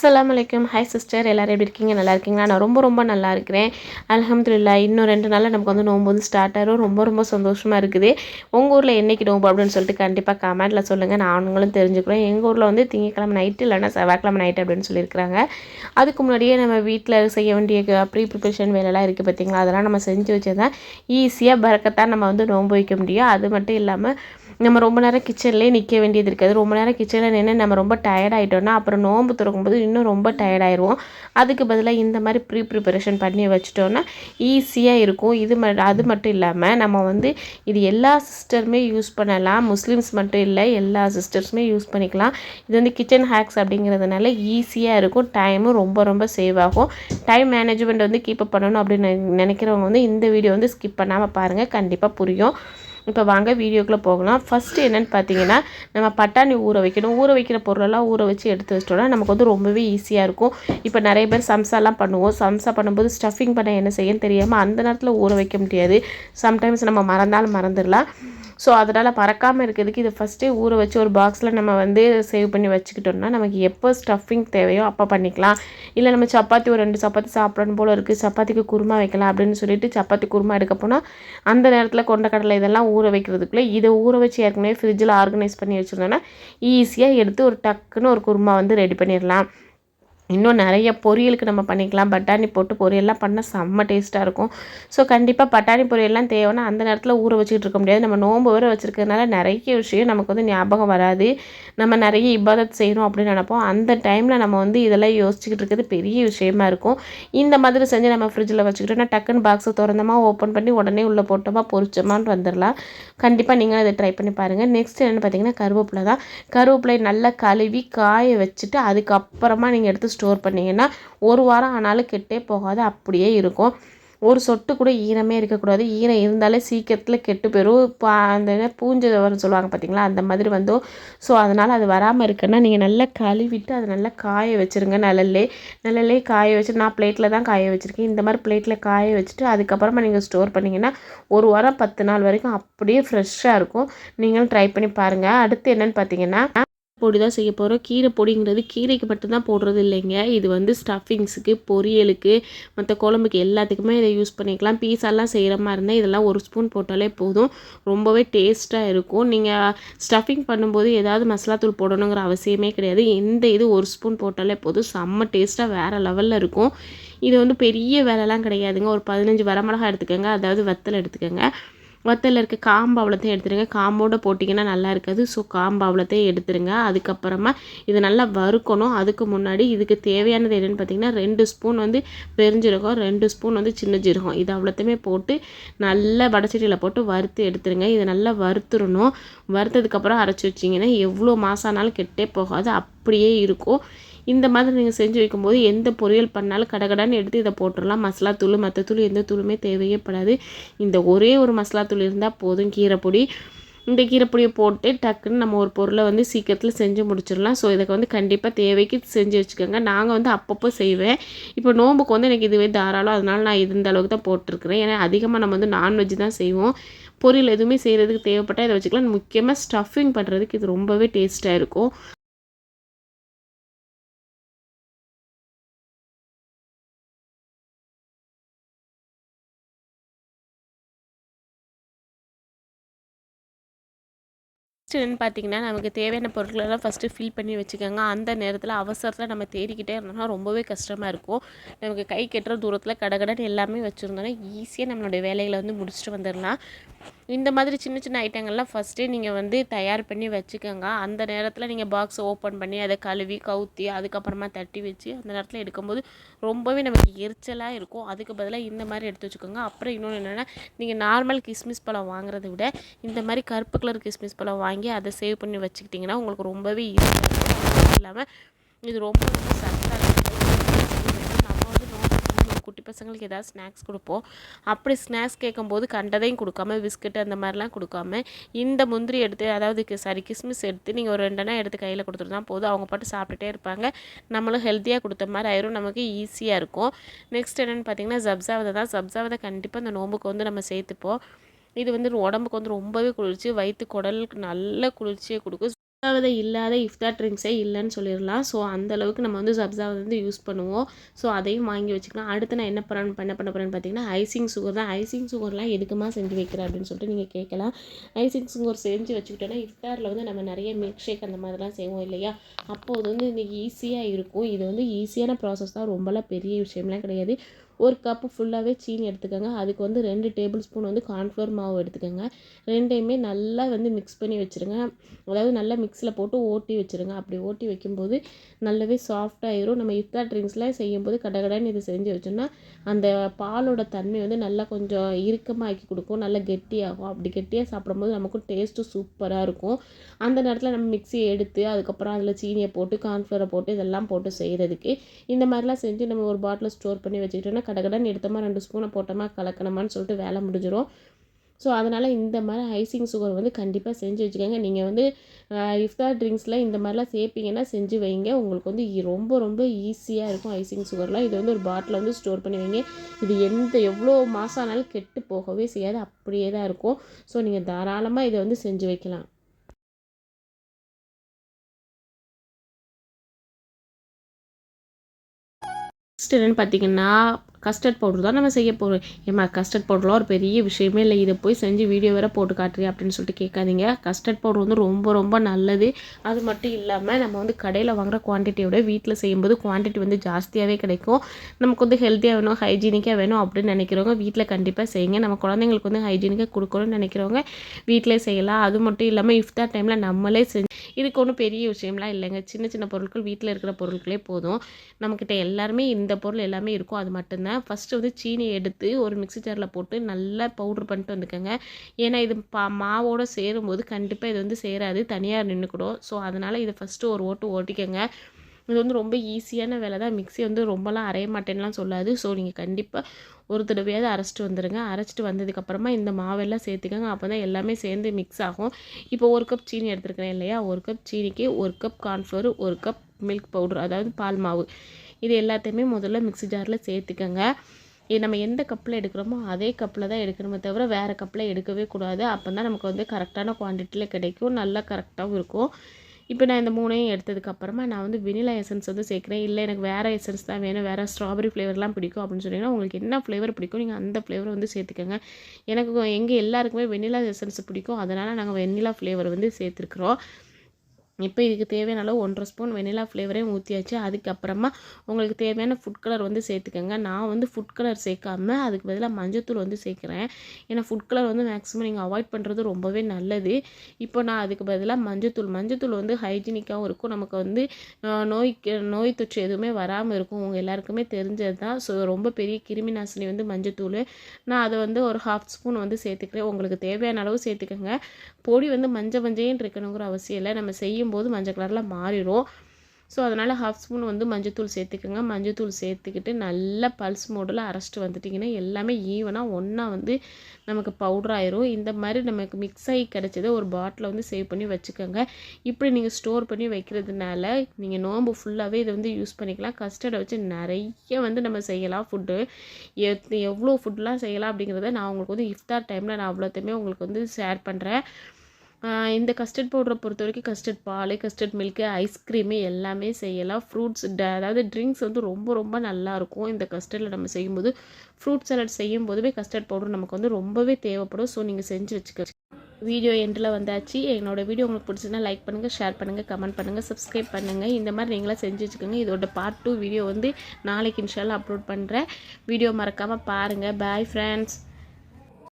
அஸ்லாம் வலைக்கம் hi sister எல்லோரும் எப்படி இருக்கீங்க? நல்லா இருக்கீங்களா? நான் ரொம்ப ரொம்ப நல்லா இருக்கிறேன். அலமதுல்லா இன்னும் ரெண்டு நாளில் நமக்கு வந்து நோம்பு வந்து ஸ்டார்ட் ஆகும் ரொம்ப ரொம்ப சந்தோஷமாக இருக்குது. உங்கள் ஊரில் என்றைக்கு நோம்பு அப்படின்னு சொல்லிட்டு கண்டிப்பாக கமெண்ட்டில் சொல்லுங்கள் நானுங்களும் தெரிஞ்சுக்கிறேன் எங்கள் ஊரில் வந்து திங்கக்கிழமை நைட்டு இல்லைன்னா செவ்வாய்க்கிழமை நைட்டு அப்படின்னு சொல்லியிருக்கிறாங்க. அதுக்கு முன்னாடியே நம்ம வீட்டில் செய்ய வேண்டிய ப்ரீ ப்ரிப்பரேஷன் வேலைலாம் இருக்குது பார்த்தீங்களா? அதெல்லாம் நம்ம செஞ்சு வச்சதான் ஈஸியாக பறக்கத்தான் நம்ம வந்து நோன்பு வைக்க முடியும். அது மட்டும் இல்லாமல் நம்ம ரொம்ப நேரம் கிச்சன்லேயே நிற்க வேண்டியது இருக்காது. ரொம்ப நேரம் கிச்சனில் நின்று நம்ம ரொம்ப டயர்ட் ஆகிட்டோம்னா அப்புறம் நோம்பு திறக்கும்போது இன்னும் ரொம்ப டயர்டாயிருவோம் அதுக்கு பதிலாக இந்த மாதிரி ப்ரீ ப்ரிப்பரேஷன் பண்ணி வச்சிட்டோன்னா ஈஸியாக இருக்கும். இது ம அது மட்டும் இல்லாமல் நம்ம வந்து இது எல்லா சிஸ்டருமே யூஸ் பண்ணலாம். முஸ்லீம்ஸ் மட்டும் இல்லை எல்லா சிஸ்டர்ஸுமே யூஸ் பண்ணிக்கலாம். இது வந்து கிச்சன் ஹேக்ஸ் அப்படிங்கிறதுனால ஈஸியாக இருக்கும். டைமும் ரொம்ப ரொம்ப சேவ் ஆகும். டைம் மேனேஜ்மெண்ட் வந்து கீப்பப் பண்ணணும் அப்படின்னு நினைக்கிறவங்க வந்து இந்த வீடியோ வந்து ஸ்கிப் பண்ணாமல் பாருங்கள் கண்டிப்பாக புரியும். இப்போ வாங்க வீடியோக்குள்ளே போகலாம். ஃபஸ்ட்டு என்னென்னு பார்த்தீங்கன்னா நம்ம பட்டாணி ஊற வைக்கணும். ஊற வைக்கிற பொருளெல்லாம் ஊற வச்சு எடுத்து வச்சிட்டோம்னா நமக்கு வந்து ரொம்பவே ஈஸியாக இருக்கும். இப்போ நிறைய பேர் சம்சாலாம் பண்ணுவோம். சம்சா பண்ணும்போது ஸ்டஃபிங் பண்ண என்ன செய்யன்னு தெரியாமல் அந்த நேரத்தில் ஊற வைக்க முடியாது. சம்டைம்ஸ் நம்ம மறந்தாலும் மறந்துடலாம். ஸோ அதனால் பறக்காமல் இருக்கிறதுக்கு இதை ஃபஸ்ட்டே ஊற வச்சு ஒரு பாக்ஸில் நம்ம வந்து சேவ் பண்ணி வச்சுக்கிட்டோம்னா நமக்கு எப்போ ஸ்டஃபிங் தேவையோ அப்போ பண்ணிக்கலாம். இல்லை நம்ம சப்பாத்தி ஒரு ரெண்டு சப்பாத்தி சாப்பிடணும் போல் இருக்குது சப்பாத்திக்கு குருமா வைக்கலாம் அப்படின்னு சொல்லிட்டு சப்பாத்தி குருமா எடுக்க போனால் அந்த நேரத்தில் கொண்டக்கடலை இதெல்லாம் ஊற வைக்கிறதுக்குள்ளே இதை ஊற வச்சு ஏற்கனவே ஃப்ரிட்ஜில் ஆர்கனைஸ் பண்ணி வச்சுருந்தோன்னா ஈஸியாக எடுத்து ஒரு டக்குன்னு ஒரு குருமா வந்து ரெடி பண்ணிடலாம் இன்னும் நிறைய பொரியலுக்கு நம்ம பண்ணிக்கலாம். பட்டாணி போட்டு பொரியல்லாம் பண்ணால் செம்ம டேஸ்ட்டாக இருக்கும். ஸோ கண்டிப்பாக பட்டாணி பொரியல்லாம் தேவைன்னா அந்த நேரத்தில் ஊற வச்சுக்கிட்டு இருக்க முடியாது. நம்ம நோம்பு வர வச்சுருக்கிறதுனால நிறைய விஷயம் நமக்கு வந்து ஞாபகம் வராது. நம்ம நிறைய இபாதத் செய்யணும் அப்படின்னு நினப்போம். அந்த டைமில் நம்ம வந்து இதெல்லாம் யோசிச்சுக்கிட்டு இருக்கிறது பெரிய விஷயமா இருக்கும். இந்த மாதிரி செஞ்சு நம்ம ஃப்ரிட்ஜில் வச்சுக்கிட்டோன்னா டக்குன்னு பாக்ஸை திறந்தோமா ஓப்பன் பண்ணி உடனே உள்ளே போட்டோமா பொரிச்சோமான்னு வந்துடலாம். கண்டிப்பாக நீங்களும் இதை ட்ரை பண்ணி பாருங்கள் நெக்ஸ்ட் என்னென்னு பார்த்தீங்கன்னா கருவேப்பிலை தான். கருவேப்பிலை நல்லா கழுவி காய வச்சுட்டு அதுக்கப்புறமா நீங்கள் எடுத்து ஸ்டோர் பண்ணிங்கன்னா ஒரு வாரம் ஆனாலும் கெட்டே போகாது அப்படியே இருக்கும். ஒரு சொட்டு கூட ஈரமே இருக்கக்கூடாது. ஈரம் இருந்தாலே சீக்கிரத்தில் கெட்டு போயிடும் பா அந்த பூஞ்சை சொல்லுவாங்க பார்த்தீங்களா அந்த மாதிரி வந்தோம் ஸோ அதனால் அது வராமல் இருக்குன்னா நீங்கள் நல்லா கழுவிட்டு அதை நல்லா காய வச்சுருங்க நல்லலே நல்லலே காய வச்சு நான் பிளேட்டில் தான் காய வச்சுருக்கேன். இந்த மாதிரி பிளேட்டில் காய வச்சுட்டு அதுக்கப்புறமா நீங்கள் ஸ்டோர் பண்ணிங்கன்னா ஒரு வாரம் பத்து நாள் வரைக்கும் அப்படியே ஃப்ரெஷ்ஷாக இருக்கும். நீங்களும் ட்ரை பண்ணி பாருங்கள் அடுத்து என்னென்னு பார்த்தீங்கன்னா பொடி தான் செய்ய போகிறோம் கீரை பொடிங்கிறது கீரைக்கு மட்டும்தான் போடுறது இல்லைங்க. இது வந்து ஸ்டஃபிங்ஸுக்கு பொரியலுக்கு மற்ற குழம்புக்கு எல்லாத்துக்குமே இதை யூஸ் பண்ணிக்கலாம். பீஸாலாம் செய்கிற மாதிரி இருந்தால் இதெல்லாம் ஒரு ஸ்பூன் போட்டாலே போதும். ரொம்பவே டேஸ்ட்டாக இருக்கும். நீங்கள் ஸ்டஃபிங் பண்ணும்போது ஏதாவது மசாலா தூள் போடணுங்கிற அவசியமே கிடையாது. எந்த இது ஒரு ஸ்பூன் போட்டாலே போதும். செம்ம டேஸ்ட்டாக வேறு லெவலில் இருக்கும். இது வந்து பெரிய வேலைலாம் கிடையாதுங்க. ஒரு பதினஞ்சு வரமிளகா எடுத்துக்கோங்க. அதாவது வத்தல் எடுத்துக்கோங்க. வத்தலில் இருக்க காம்பு அவ்வளோத்தையும் எடுத்துருங்க. காம்போடு போட்டிங்கன்னா நல்லா இருக்காது. ஸோ காம்பு அவ்வளோத்தையும் எடுத்துருங்க. அதுக்கப்புறமா இதை நல்லா வறுக்கணும். அதுக்கு முன்னாடி இதுக்கு தேவையானது என்னென்னு பார்த்தீங்கன்னா ரெண்டு ஸ்பூன் வந்து பெருஞ்சீரகம் ரெண்டு ஸ்பூன் வந்து சின்ன ஜீரகம். இது அவ்வளோத்தையுமே போட்டு நல்லா வடச்சட்டியில் போட்டு வறுத்து எடுத்துருங்க. இதை நல்லா வறுத்துடணும். வறுத்ததுக்கப்புறம் அரைச்சி வச்சிங்கன்னா எவ்வளோ மாதம் ஆனாலும் கெட்டே போகாது. அப்படியே இருக்கும். இந்த மாதிரி நீங்கள் செஞ்சு வைக்கும்போது எந்த பொரியல் பண்ணாலும் கடகடான்னு எடுத்து இதை போட்டுடலாம். மசாலா தூள் மற்ற தூள் எந்த தூளுமே தேவையே படாது. இந்த ஒரே ஒரு மசாலா தூள் இருந்தால் போதும். கீரை பொடி. இந்த கீரைப்பொடியை போட்டு டக்குன்னு நம்ம ஒரு பொருளை வந்து சீக்கிரத்தில் செஞ்சு முடிச்சிடலாம். ஸோ இதுக்கு வந்து கண்டிப்பாக தேவைக்கு செஞ்சு வச்சுக்கோங்க. நாங்கள் வந்து அப்பப்போ செய்வேன். இப்போ நோம்புக்கு வந்து எனக்கு இதுவே தாராளம். அதனால் நான் இந்த அளவுக்கு தான் போட்டிருக்கிறேன். ஏன்னா அதிகமாக நம்ம வந்து நான்வெஜ் தான் செய்வோம். பொரியல் எதுவுமே செய்கிறதுக்கு தேவைப்பட்டால் இதை வச்சுக்கலாம். முக்கியமாக ஸ்டஃபிங் பண்ணுறதுக்கு இது ரொம்பவே டேஸ்ட்டாக இருக்கும். என்னென்னு பார்த்தீங்கன்னா நமக்கு தேவையான பொருட்களெல்லாம் ஃபஸ்ட்டு ஃபில் பண்ணி வச்சுக்கோங்க. அந்த நேரத்தில் அவசரத்தில் நம்ம தேடிக்கிட்டே இருந்தோம்னா ரொம்பவே கஷ்டமாக இருக்கும். நமக்கு கை கெட்டுற தூரத்தில் கடகடன்னு எல்லாமே வச்சுருந்தோன்னா ஈஸியாக நம்மளுடைய வேலைகளை வந்து முடிச்சுட்டு வந்துடலாம். இந்த மாதிரி சின்ன சின்ன ஐட்டங்கள்லாம் ஃபஸ்ட்டே நீங்கள் வந்து தயார் பண்ணி வச்சுக்கோங்க. அந்த நேரத்தில் நீங்கள் பாக்ஸை ஓப்பன் பண்ணி அதை கழுவி கவுத்தி அதுக்கப்புறமா தட்டி வச்சு அந்த நேரத்தில் எடுக்கும்போது ரொம்பவே நமக்கு எரிச்சலாக இருக்கும். அதுக்கு பதிலாக இந்த மாதிரி எடுத்து வச்சுக்கோங்க. அப்புறம் இன்னொன்று என்னென்னா நீங்கள் நார்மல் கிஸ்மிஸ் பழம் வாங்குறத விட இந்த மாதிரி கருப்பு கலர் கிஸ்மிஸ் பழம் வாங்கி அதை சேவ் பண்ணி வச்சுக்கிட்டிங்கன்னா உங்களுக்கு ரொம்பவே ஈஸியாக இருக்கும். இல்லாமல் இது ரொம்ப ரொம்ப குட்டி பசங்களுக்கு ஏதாவது ஸ்நாக்ஸ் கொடுப்போம். அப்படி ஸ்நாக்ஸ் கேட்கும்போது கண்டதையும் கொடுக்காம பிஸ்கட் அந்த மாதிரிலாம் கொடுக்காம இந்த முந்திரி எடுத்து அதாவது சாரி கிஸ்மிஸ் எடுத்து நீங்கள் ஒரு ரெண்டனா எடுத்து கையில் கொடுத்துருந்தா போதும். அவங்க பாட்டு சாப்பிட்டுட்டே இருப்பாங்க. நம்மளும் ஹெல்த்தியாக கொடுத்த மாதிரி ஆயிரும். நமக்கு ஈஸியாக இருக்கும். நெக்ஸ்ட் என்னென்னு பார்த்தீங்கன்னா ஜப்ஸாவதை தான். ஜப்ஸாவதை கண்டிப்பாக அந்த நோம்புக்கு வந்து நம்ம சேர்த்துப்போம். இது வந்து உடம்புக்கு வந்து ரொம்பவே குளிர்ச்சி வயிற்று குடலுக்கு நல்ல குளிர்ச்சியை கொடுக்கும். சப்ஜாவதை இல்லாத இஃப்தார் ட்ரிங்க்ஸே இல்லைன்னு சொல்லிடலாம். ஸோ அந்தளவுக்கு நம்ம வந்து சப்ஜாவதை வந்து யூஸ் பண்ணுவோம். ஸோ அதையும் வாங்கி வச்சுக்கலாம். அடுத்து நான் என்ன பண்ண என்ன பண்ண போகிறேன்னு பார்த்தீங்கன்னா ஐசிங் சுகர் தான். ஐசிங் சுகர்லாம் எதுக்குமா செஞ்சு வைக்கிறேன் அப்படின்னு சொல்லிட்டு நீங்கள் கேட்கலாம். ஐசிங் சுகர் செஞ்சு வச்சுக்கிட்டோன்னா இஃப்தாரில் வந்து நம்ம நிறைய மில்க் ஷேக் அந்த மாதிரிலாம் செய்வோம் இல்லையா? அப்போது வந்து இன்றைக்கி ஈஸியாக இருக்கும். இது வந்து ஈஸியான ப்ராசஸ் தான். ரொம்பலாம் பெரிய விஷயம்லாம் கிடையாது. ஒரு கப்பு ஃபுல்லாகவே சீனி எடுத்துக்கோங்க. அதுக்கு வந்து ரெண்டு டேபிள் ஸ்பூன் வந்து கார்ன்ஃப்ளவர் மாவு எடுத்துக்கோங்க. ரெண்டையுமே நல்லா வந்து மிக்ஸ் பண்ணி வச்சுருங்க. அதாவது நல்லா மிக்ஸில் போட்டு ஓட்டி வச்சுருங்க. அப்படி ஓட்டி வைக்கும்போது நல்லாவே சாஃப்டாகிடும் நம்ம இஃப்தார் ட்ரிங்க்ஸ்லாம் செய்யும்போது கடகடன்னு இது செஞ்சு வச்சோம்னா அந்த பாலோட தன்மை வந்து நல்லா கொஞ்சம் இறுக்கமாக ஆக்கி கொடுக்கும். நல்லா கெட்டியாகும். அப்படி கெட்டியாக சாப்பிடும்போது நமக்கும் டேஸ்ட்டு சூப்பராக இருக்கும். அந்த நேரத்தில் நம்ம மிக்ஸியை எடுத்து அதுக்கப்புறம் அதில் சீனியை போட்டு கார்ன்ஃப்ளவரை போட்டு இதெல்லாம் போட்டு செய்கிறதுக்கு இந்த மாதிரிலாம் செஞ்சு நம்ம ஒரு பாட்டில் ஸ்டோர் பண்ணி வச்சுக்கிட்டோன்னா கடகடன்னு எடுத்தோமா ரெண்டு ஸ்பூனை போட்டோமா கலக்கணுமான்னு சொல்லிட்டு வேலை முடிஞ்சிடும் ஸோ அதனால் இந்த மாதிரி ஐசிங் சுகர் வந்து கண்டிப்பாக செஞ்சு வச்சுக்கோங்க. நீங்கள் வந்து இஃப்தார் ட்ரிங்க்ஸில் இந்த மாதிரிலாம் சேர்ப்பீங்கன்னா செஞ்சு வைங்க. உங்களுக்கு வந்து ரொம்ப ரொம்ப ஈஸியாக இருக்கும் ஐசிங் சுகர்லாம் இது வந்து ஒரு பாட்டில் வந்து ஸ்டோர் பண்ணி வைங்க. இது எந்த எவ்வளோ மாதம் ஆனாலும் கெட்டு போகவே செய்யாது. அப்படியே தான் இருக்கும். ஸோ நீங்கள் தாராளமாக இதை வந்து செஞ்சு வைக்கலாம். நெக்ஸ்ட் என்னென்னு பார்த்தீங்கன்னா கஸ்டர்ட் பவுடர் தான் நம்ம செய்ய போகிறோம் ஏமா கஸ்டர்ட் பவுடர்லாம் ஒரு பெரிய விஷயமே இல்லை. இதை போய் செஞ்சு வீடியோ வேறு போட்டு காட்டுறேன் அப்படின்னு சொல்லிட்டு கேட்காதீங்க. கஸ்டர்ட் பவுடர் வந்து ரொம்ப ரொம்ப நல்லது. அது மட்டும் இல்லாமல் நம்ம வந்து கடையில் வாங்குகிற குவான்டிட்டியோட வீட்டில் செய்யும்போது குவான்டிட்டி வந்து ஜாஸ்தியாகவே கிடைக்கும். நமக்கு வந்து ஹெல்த்தியாக வேணும் ஹைஜீனிக்காக வேணும் அப்படின்னு நினைக்கிறவங்க வீட்டில் கண்டிப்பாக செய்யுங்க. நம்ம குழந்தைங்களுக்கு வந்து ஹைஜீனிக்காக கொடுக்கணும்னு நினைக்கிறவங்க வீட்டிலே செய்யலாம். அது மட்டும் இல்லாமல் இஃப்தார் டைமில் நம்மளே செஞ்சு இதுக்கு ஒன்றும் பெரிய விஷயம்லாம் இல்லைங்க. சின்ன சின்ன பொருட்கள் வீட்டில் இருக்கிற பொருட்களே போதும். நம்மக்கிட்ட எல்லாருமே இந்த பொருள் எல்லாமே இருக்கும். அது மட்டும்தான். ஃபஸ்ட்டு வந்து சீனியை எடுத்து ஒரு மிக்சி ஜாரில் போட்டு நல்லா பவுட்ரு பண்ணிட்டு வந்துக்கோங்க. ஏன்னா இது பா மாவோடு சேரும்போது கண்டிப்பாக இது வந்து சேராது தனியாக நின்றுக்கிடும் ஸோ அதனால் இதை ஃபஸ்ட்டு ஒரு ஓட்டு ஓட்டிக்கோங்க. இது வந்து ரொம்ப ஈஸியான வேலை தான். மிக்ஸி வந்து ரொம்பலாம் அரைய மாட்டேன்லாம் சொல்லாது. ஸோ நீங்கள் கண்டிப்பாக ஒரு தடவையாவது அரைச்சிட்டு வந்துடுங்க அரைச்சிட்டு வந்ததுக்கப்புறமா இந்த மாவெல்லாம் சேர்த்துக்கோங்க. அப்போ தான் எல்லாமே சேர்ந்து மிக்ஸ் ஆகும். இப்போ ஒரு கப் சீனி எடுத்துருக்கிறேன் இல்லையா? ஒரு கப் சீனிக்கு ஒரு கப் கார்ன்ஃப்ளவர் ஒரு கப் மில்க் பவுடர் அதாவது பால் மாவு. இது எல்லாத்தையுமே முதல்ல மிக்ஸி ஜாரில் சேர்த்துக்கோங்க. இது நம்ம எந்த கப்பில் எடுக்கிறோமோ அதே கப்பில் தான் எடுக்கணுமே தவிர வேறு கப்பில் எடுக்கவே கூடாது. அப்போ தான் நமக்கு வந்து கரெக்டான குவான்டிட்டியில் கிடைக்கும். நல்லா கரெக்டாகவும் இருக்கும். இப்போ நான் இந்த மூணையும் எடுத்ததுக்கப்புறமா நான் வந்து வெனிலா எசன்ஸ் வந்து சேர்க்குறேன். இல்லை எனக்கு வேறு எசன்ஸ் தான் வேணும். வேறு ஸ்ட்ராபெரி ஃப்ளேவர்லாம் பிடிக்கும் அப்படின்னு சொன்னீங்கன்னா உங்களுக்கு என்ன ஃப்ளேவர் பிடிக்கும் நீங்கள் அந்த ஃப்ளேவர் வந்து சேர்த்துக்கோங்க. எனக்கு எங்கள் எல்லாருக்குமே வெனிலா எசன்ஸ் பிடிக்கும். அதனால் நாங்கள் வெனிலா ஃப்ளேவர் வந்து சேர்த்துருக்குறோம். இப்போ இதுக்கு தேவையான அளவு ஒன்றரை ஸ்பூன் வெனிலா ஃப்ளேவரையும் ஊற்றியாச்சு அதுக்கப்புறமா உங்களுக்கு தேவையான ஃபுட் கலர் வந்து சேர்த்துக்கோங்க. நான் வந்து ஃபுட் கலர் சேர்க்காம அதுக்கு பதிலாக மஞ்சத்தூள் வந்து சேர்க்குறேன். ஏன்னா ஃபுட் கலர் வந்து மேக்ஸிமம் நீங்கள் அவாய்ட் பண்ணுறது ரொம்பவே நல்லது. இப்போ நான் அதுக்கு பதிலாக மஞ்சத்தூள். மஞ்சத்தூள் வந்து ஹைஜீனிக்காகவும் இருக்கும். நமக்கு வந்து நோய்க்கு நோய் தொற்று எதுவுமே வராமல் இருக்கும். உங்கள் எல்லாருக்குமே தெரிஞ்சது தான் ஸோ ரொம்ப பெரிய கிருமி நாசினி வந்து மஞ்சத்தூள். நான் அதை வந்து ஒரு ஹாஃப் ஸ்பூன் வந்து சேர்த்துக்கிறேன். உங்களுக்கு தேவையான அளவு சேர்த்துக்கோங்க. பொடி வந்து மஞ்சள் மஞ்சையும் இருக்கணுங்கிற அவசியம் இல்லை. நம்ம செய்யும் போது மஞ்சள் கலரில் மாறிடும் ஸோ அதனால் ஹாஃப் ஸ்பூன் வந்து மஞ்சத்தூள் சேர்த்துக்கோங்க. மஞ்சத்தூள் சேர்த்துக்கிட்டு நல்லா பல்ஸ் மோடில் அரைச்சிட்டு வந்துட்டிங்கன்னா எல்லாமே ஈவனாக ஒன்றா வந்து நமக்கு பவுடர் ஆயிரும். இந்த மாதிரி நமக்கு மிக்ஸ் ஆகி கிடச்சதை ஒரு பாட்டில் வந்து சேவ் பண்ணி வச்சுக்கோங்க. இப்படி நீங்கள் ஸ்டோர் பண்ணி வைக்கிறதுனால நீங்கள் நோம்பு ஃபுல்லாகவே இதை வந்து யூஸ் பண்ணிக்கலாம். கஸ்டர்டை வச்சு நிறைய வந்து நம்ம செய்யலாம் ஃபுட்டு எவ்வளோ ஃபுட்லாம் செய்யலாம் அப்படிங்கிறத நான் உங்களுக்கு வந்து இஃப்தார் டைமில் நான் அவ்வளோத்தையுமே உங்களுக்கு வந்து ஷேர் பண்ணுறேன் இந்த கஸ்டர்ட் பவுடரை பொறுத்த வரைக்கும் கஸ்டர்ட் பால் கஸ்டர்ட் மில்க்கு ஐஸ்கிரீமு எல்லாமே செய்யலாம். ஃப்ரூட்ஸ் அதாவது ட்ரிங்க்ஸ் வந்து ரொம்ப ரொம்ப நல்லாயிருக்கும் இந்த கஸ்டர்டில் நம்ம செய்யும்போது ஃப்ரூட் சலாட் செய்யும் போதுவே கஸ்டர்ட் பவுடர் நமக்கு வந்து ரொம்பவே தேவைப்படும். ஸோ நீங்கள் செஞ்சு வச்சுக்க வீடியோ எண்டில் வந்தாச்சு. என்னோடய வீடியோ உங்களுக்கு பிடிச்சதுன்னா லைக் பண்ணுங்கள் ஷேர் பண்ணுங்கள் கமெண்ட் பண்ணுங்கள் சப்ஸ்கிரைப் பண்ணுங்கள் இந்த மாதிரி நீங்களாம் செஞ்சு வச்சுக்கோங்க. இதோட பார்ட் டூ வீடியோ வந்து நாளைக்கு இன்ஷால்லாம் அப்லோட் பண்ணுறேன் வீடியோ மறக்காமல் பாருங்கள் பாய் ஃப்ரெண்ட்ஸ்